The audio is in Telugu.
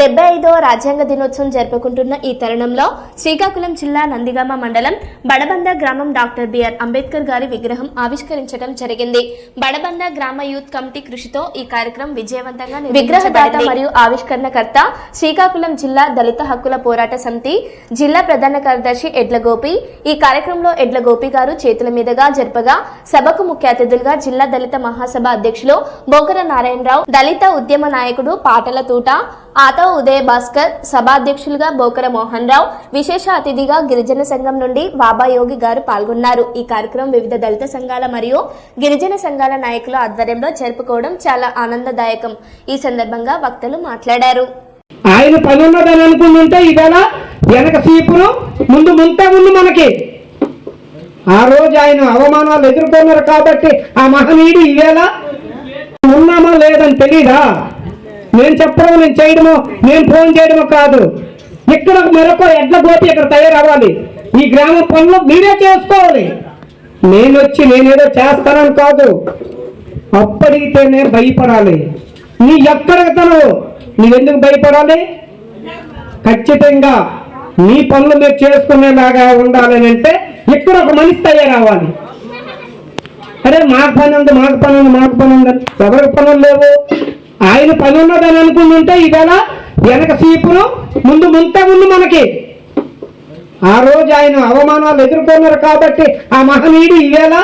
డెబ్బై ఐదవ రాజ్యాంగ దినోత్సవం జరుపుకుంటున్న ఈ తరుణంలో శ్రీకాకుళం జిల్లా నందిగామ మండలం బడబంద గ్రామం డాక్టర్ బిఆర్ అంబేద్కర్ గారి విగ్రహం ఆవిష్కరించడం జరిగింది. బడబంద గ్రామ యూత్ కమిటీ కృషితో ఈ కార్యక్రమం విజయవంతంగా విగ్రహదాత మరియు ఆవిష్కరణకర్త శ్రీకాకుళం జిల్లా దళిత హక్కుల పోరాట సమితి జిల్లా ప్రధాన కార్యదర్శి ఎడ్ల గోపి ఈ కార్యక్రమంలో ఎడ్ల గోపి గారు చేతుల మీదుగా జరపగా సభకు ముఖ్య అతిథులుగా జిల్లా దళిత మహాసభ అధ్యక్షులు బోకర నారాయణరావు దళిత ఉద్యమ నాయకుడు పాటల తూట ఆతో ఉదయ భాస్కర్ సభాధ్యక్షులుగా బోకర మోహన్ రావు విశేష అతిథిగా గిరిజన సంఘం నుండి బాబా యోగి గారు పాల్గొన్నారు. ఈ కార్యక్రమం వివిధ దళిత సంఘాల మరియు గిరిజన సంఘాల నాయకుల ఆధ్వర్యంలో జరుపుకోవడం చాలా ఆనందదాయకం. ఈ సందర్భంగా వక్తలు మాట్లాడారు. ఆయన పని ఉన్నదని అనుకుంటుంటే ఇవాళ. వెనక సీపును ముందు ముంతే ఉంది మనకి. ఆ రోజు ఆయన అవమానాలు ఎదుర్కొన్నారు కాబట్టి ఆ మహనీయుడు ఈవేళ ఉన్నామా లేదని తెలీదా? నేను చెప్పడం నేను చేయడము నేను ఫోన్ చేయడము కాదు. ఇక్కడ మరొక ఎడ్ల గోపి ఇక్కడ తయారవ్వాలి. ఈ గ్రామ పనులు మీరే చేసుకోవాలి. నేను వచ్చి నేనేదో చేస్తానని కాదు. అప్పటికితేనే భయపడాలి. నీ ఎక్కడతను? నీవెందుకు భయపడాలి? ఖచ్చితంగా నీ పనులు మీరు చేసుకునేలాగా ఉండాలని అంటే ఇక్కడ ఒక మనిషి తయారవ్వాలి. అరే మాకు పని ఉంది మాకు పని ఉంది మాకు పని ఉంది. ఎవరికి పనులు లేవు? ఆయన పని ఉన్నదని అనుకుంటుంటే ఇవాళ వెనక సీపును ముందు ముంత ఉంది మనకి. ఆ రోజు ఆయన అవమానాలు ఎదుర్కొన్నారు కాబట్టి ఆ మహనీయుడు ఈవేళ